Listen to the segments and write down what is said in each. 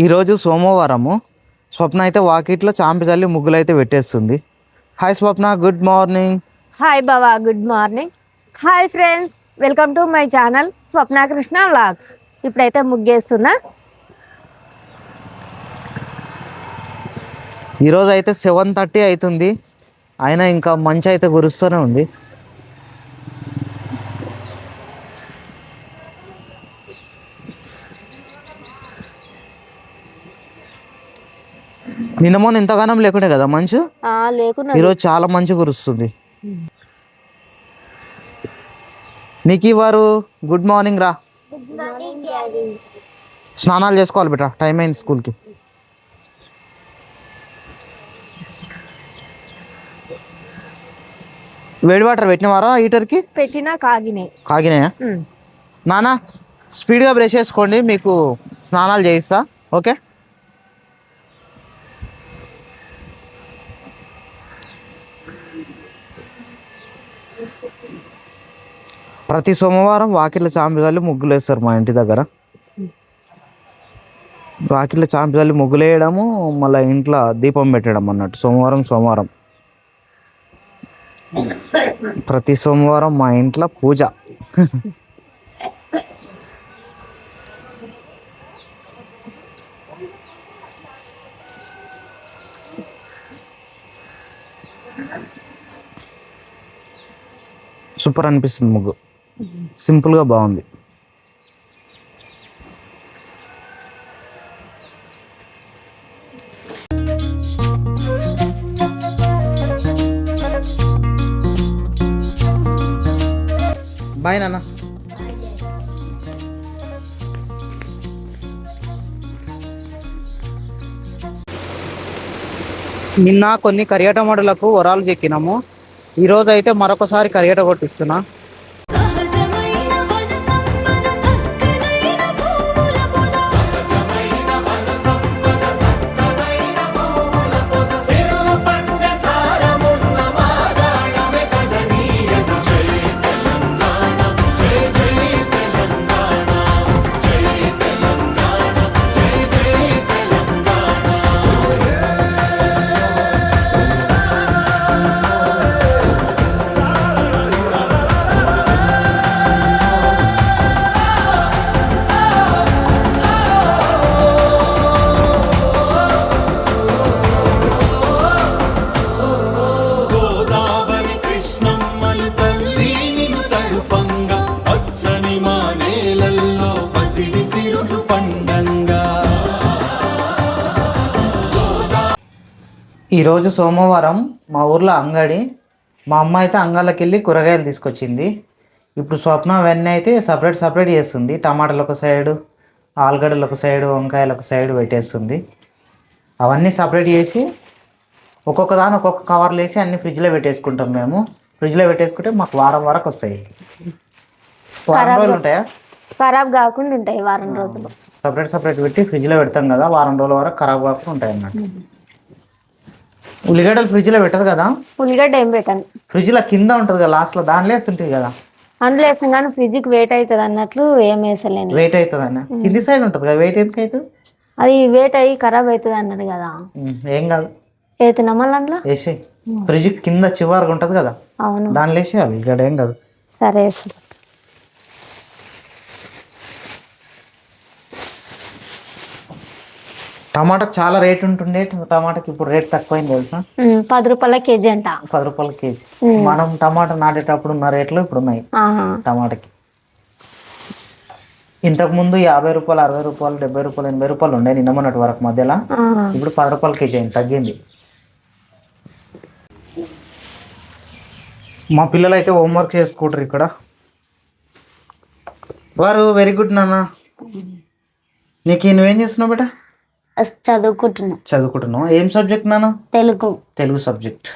ఈరోజు సోమవారము. స్వప్న అయితే వాకిట్లో చాంపి చల్లి ముగ్గులు అయితే పెట్టేస్తుంది. Hi Swapna good morning hi బావా good morning hi friends welcome to my channel Swapna Krishna vlogs ఇప్పుడైతే ముగ్గేస్తున్నా. ఈరోజు అయితే సెవెన్ థర్టీ అవుతుంది. అయినా ఇంకా మంచి అయితే కురుస్తూనే ఉంది. నిన్న మొన్న ఇంతగానం లేకుండే కదా మంచు? లేకున్నా ఈరోజు చాలా మంచి కురుస్తుంది. నీకు వారు గుడ్ మార్నింగ్ రా. స్నానాలు చేసుకోవాలి బిడ్డ టైం అయింది స్కూల్కి. వేడి వాటర్ పెట్టినవారా హీటర్కి? పెట్టినా కాగినాయి. కాగినాయా. నానా స్పీడ్గా బ్రష్ చేసుకోండి మీకు స్నానాలు చేయిస్తా ఓకే? ప్రతి సోమవారం వాకిళ్ళ చాంపిజల్లి ముగ్గులు వేస్తారు మా ఇంటి దగ్గర. వాకిళ్ళ చాంపిజల్లి ముగ్గులు వేయడము మళ్ళీ ఇంట్లో దీపం పెట్టడం అన్నట్టు. సోమవారం సోమవారం. ప్రతి సోమవారం మా ఇంట్లో పూజ. సూపర్ అనిపిస్తుంది ముగ్గు. సింపుల్గా బాగుంది. బాయ్ నాన్న. నిన్న కొన్ని కరియట టమాటాలకు వరాలు చెక్కినాము. ఈరోజు అయితే మరొకసారి కరియట కొట్టిస్తున్నా. పండంగా. ఈరోజు సోమవారం మా ఊర్లో అంగడి మా అమ్మ అయితే అంగళ్ళకి వెళ్ళి కూరగాయలు తీసుకొచ్చింది. ఇప్పుడు స్వప్న వెన్న అయితే సపరేట్ సపరేట్ చేస్తుంది. టమాటాలు ఒక సైడు ఆలుగడ్డలు ఒక సైడు వంకాయలు ఒక సైడు పెట్టేస్తుంది. అవన్నీ సపరేట్ చేసి ఒక్కొక్క దాని ఒక్కొక్క కవర్లు వేసి అన్ని ఫ్రిడ్జ్లో పెట్టేసుకుంటాం మేము. ఫ్రిడ్జ్లో పెట్టేసుకుంటే మాకు వారం వరకు వస్తాయి. వారం రోజులు ఉంటాయా? ఖరాబ్ కాకుండా ఉంటాయి వారం రోజులు. సపరేట్ సపరేట్ పెట్టి ఫ్రిడ్జ్లో పెడతాం కదా వారం రోజుల వరకు ఖరాబ్ కాకుండా ఉంటాయి అన్నట్టు. ఉల్లిగడ్డలు ఫ్రిడ్జ్లో పెట్టరు కదా? ఉల్లిగడ్డ ఏం పెట్టాను. ఫ్రిడ్జ్లో కింద ఉంటుంది కదా లాస్ట్లో దానిలో వేస్తుంటుంది కదా? అందులో వేసాం కానీ ఫ్రిడ్జ్కి వెయిట్ అవుతుంది అన్నట్లు ఏం వేసలేను. వెయిట్ అవుతుంది అన్న. కింది సైడ్ ఉంటుంది కదా వెయిట్ ఎందుకు అవుతుంది? అది వెయిట్ అయ్యి ఖరాబ్ అవుతుంది అన్నది కదా. ఏం కాదు. ఏతున్నా మళ్ళీ అందులో? వేసి ఫ్రిడ్జ్ కింద చివరికి ఉంటుంది కదా? అవును. దానిలో వేసేయాలి ఇక్కడ ఏం కాదు. సరే టమాటాకి చాలా రేట్ ఉంటుండే టమాటాకి ఇప్పుడు రేట్ తక్కువైంది తెలుసా? పది రూపాయల కేజీ అంట. పది రూపాయల కేజీ. మనం టమాటా నాటేటప్పుడు ఉన్న రేట్లు ఇప్పుడు ఉన్నాయి. టమాటాకి. ఇంతకు ముందు యాభై రూపాయలు అరవై రూపాయలు డెబ్బై రూపాయలు ఎనభై రూపాయలు ఉండే నిన్న మొన్నటి వరకు మధ్యలో. ఇప్పుడు పది రూపాయల కేజీ అయింది తగ్గింది. మా పిల్లలు అయితే హోంవర్క్ చేసుకుంటారు ఇక్కడ. వారు వెరీ గుడ్ నాన్న. నీకు నువ్వేం చేస్తున్నావు బేట చదువుకుంటున్నా. చదువుకుంటున్నావు? ఏం సబ్జెక్ట్ నాన్న? తెలుగు. తెలుగు సబ్జెక్ట్.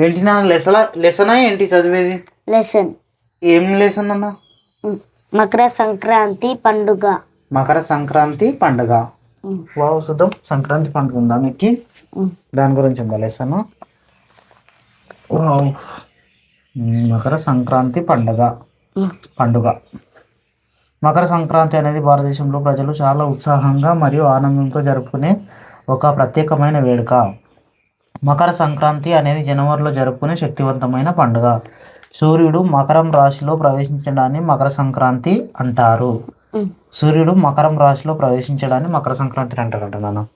ఏంటి నాన్న లెసలా లెసనా ఏంటి చదివేది? లెసన్. ఏం లెసన్ అన్న మకర సంక్రాంతి పండుగ. మకర సంక్రాంతి పండుగ. వావ్ చూద్దాం సంక్రాంతి పండుగ ఉందా మీకు? దాని గురించి ఉందా లెసన్? మకర సంక్రాంతి పండుగ. పండుగ. మకర సంక్రాంతి అనేది భారతదేశంలో ప్రజలు చాలా ఉత్సాహంగా మరియు ఆనందంతో జరుపుకునే ఒక ప్రత్యేకమైన వేడుక. మకర సంక్రాంతి అనేది జనవరిలో జరుపుకునే శక్తివంతమైన పండుగ. సూర్యుడు మకరం రాశిలో ప్రవేశించడాన్ని మకర సంక్రాంతి అంటారు. సూర్యుడు మకరం రాశిలో ప్రవేశించడాన్ని మకర సంక్రాంతి అంటారంట నాన్న.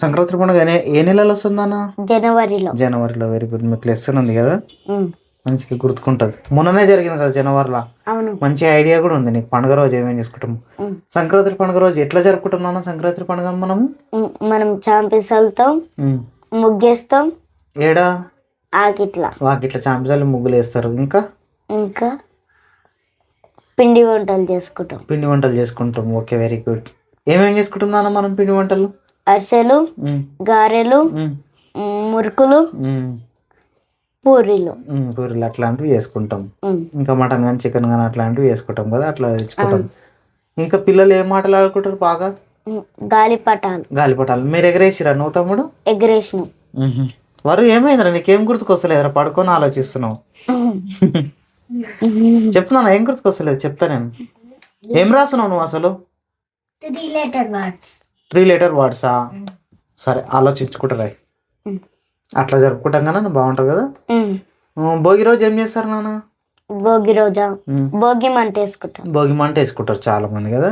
సంక్రాంతి పండుగ ఏ- నెలలో వస్తుందన్న జనవరిలో. జనవరిలో వెరీ గుడ్ మీకు లెసన్ ఉంది కదా? మంచిగా గుర్తుకుంటుంది. మొన్ననే జరిగింది కదా జనవరిలో. మంచి ఐడియా కూడా ఉంది నీకు పండుగ రోజు ఏమేమి చేసుకుంటాం. ఉమ్, సంక్రాంతి పండుగ రోజు ఎట్లా జరుపుకుంటున్నాను సంక్రాంతి పండుగ మనము? మనం చాంపిసలతో ఉమ్. ముగ్గేస్తాం. ఏడా? ఆకిట్లా. వాకిట్ల చాంపిజాలు ముగ్గులు వేస్తారు. ఇంకా? ఇంకా పిండి వంటలు చేసుకుంటాం. పిండి వంటలు చేసుకుంటాం. ఓకే వెరీ గుడ్ ఏమేమి చేసుకుంటున్నాను మనం పిండి వంటలు? అరిసెలు గారెలు మురుకులు పూరీలు. పూరీలు అట్లాంటివి చేసుకుంటాం. ఉమ్, ఇంకా మటన్ కానీ చికెన్ కానీ అట్లాంటివి చేసుకుంటాం కదా అట్లా తెచ్చుకుంటాం. ఇంకా పిల్లలు ఏం మాటలు ఆడుకుంటారు బాగా? గాలిపటాలు గాలిపటాలు మీరు ఎగరేసిరా నువ్వు తమ్ముడు? ఎగరేసినాం. వారు ఏమైందిరా? నీకేం గుర్తుకొస్తలేదురా? పడుకొని ఆలోచిస్తున్నావు. చెప్తున్నా ఏం గుర్తుకొస్తలేదు? చెప్తా నేను. ఏం రాస్తున్నావు నువ్వు అసలు? Three letter words three letter వర్డ్సా సరే ఆలోచించుకుంటారా. అట్లా జరుపుకుంటాం కదా బాగుంటుంది కదా? భోగి రోజు ఏం చేస్తారు నాన్న? భోగి రోజా? భోగి మంట వేసుకుంటాం. భోగి మంట వేసుకుంటారు చాలా మంది కదా?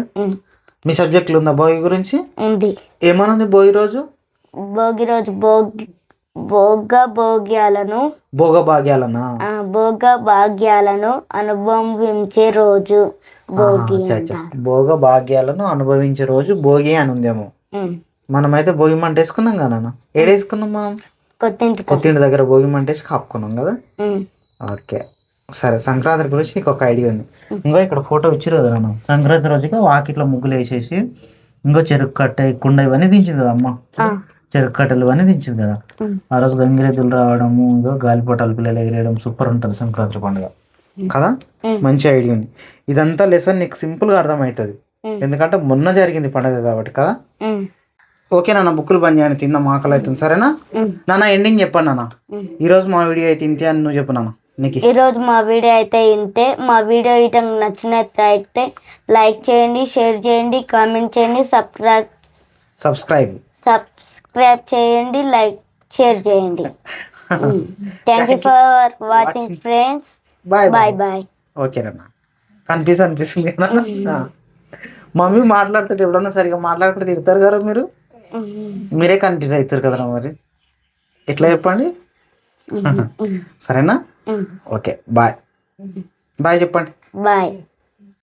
మీ సబ్జెక్టులు ఉందా భోగి గురించి? ఉంది. ఏమనుంది భోగి రోజు? భోగి రోజు భోగి భోగ భోగ్యాలను భోగ భాగ్యాలనా? భోగ భాగ్యాలను అనుభవించే రోజు భోగి. భోగ భాగ్యాలను అనుభవించే రోజు భోగి అని ఉందేమో. మనమైతే భోగి మంట వేసుకున్నాం కదా నాన్న? ఏడేసుకున్నాం మనం? కొత్తింటికి కొత్త ఇంటి దగ్గర భోగి మంట వేసి కాపుకున్నాం కదా? ఓకే. సరే సంక్రాంతి గురించి నీకు ఒక ఐడియా ఉంది. ఇంకో ఇక్కడ ఫోటో ఇచ్చారు కదా సంక్రాంతి రోజుగా వాకిట్లో ముగ్గులు వేసేసి ఇంకో చెరుకు కట్ట కుండ ఇవన్నీ దించింది కదా అమ్మ? చెరుకు కట్టెలు ఇవన్నీ దించింది కదా? ఆ రోజు గంగిరెద్దులు రావడము ఇంకో గాలిపటాలు పిల్లలు ఎగిరేయడం సూపర్ ఉంటుంది సంక్రాంతి పండుగ. కదా? మంచి ఐడియా ఉంది. ఇదంతా లెసన్ నీకు సింపుల్గా అర్థమవుతుంది. ఎందుకంటే మొన్న జరిగింది పండుగ కాబట్టి కదా? ఓకే నాన్న బుక్కులు బంద్ చేయని తిన్న ఆకలి అవుతుంది. సరేనా? నాన్న ఎండింగ్ చెప్పండి నాన్న. ఉమ్. ఈరోజు మా వీడియో అయితే ఇంతే అని నువ్వు చెప్పు నాన్న నీకు. ఈరోజు మా వీడియో అయితే ఇంతే. మా వీడియో ఇటం నచ్చినట్లయితే లైక్ చేయండి షేర్ చేయండి కామెంట్ చేయండి సబ్స్క్రైబ్ సబ్స్క్రైబ్. సబ్స్క్రైబ్ చేయండి లైక్ షేర్ చేయండి. Thank you for watching friends bye bye bye okay నాన్న. కనిపిస్తుంది అనిపిస్తుంది కదా మమ్మీ మాట్లాడుతుంటే ఎప్పుడన్నా సరిగా మాట్లాడుకుంటే తిడతారు కదా మీరు? మీరే కన్ఫ్యూజ్ అవుతారు కదరా మరి? ఎట్లా చెప్పండి? సరేనా? Okay bye. బాయ్ చెప్పండి. బాయ్.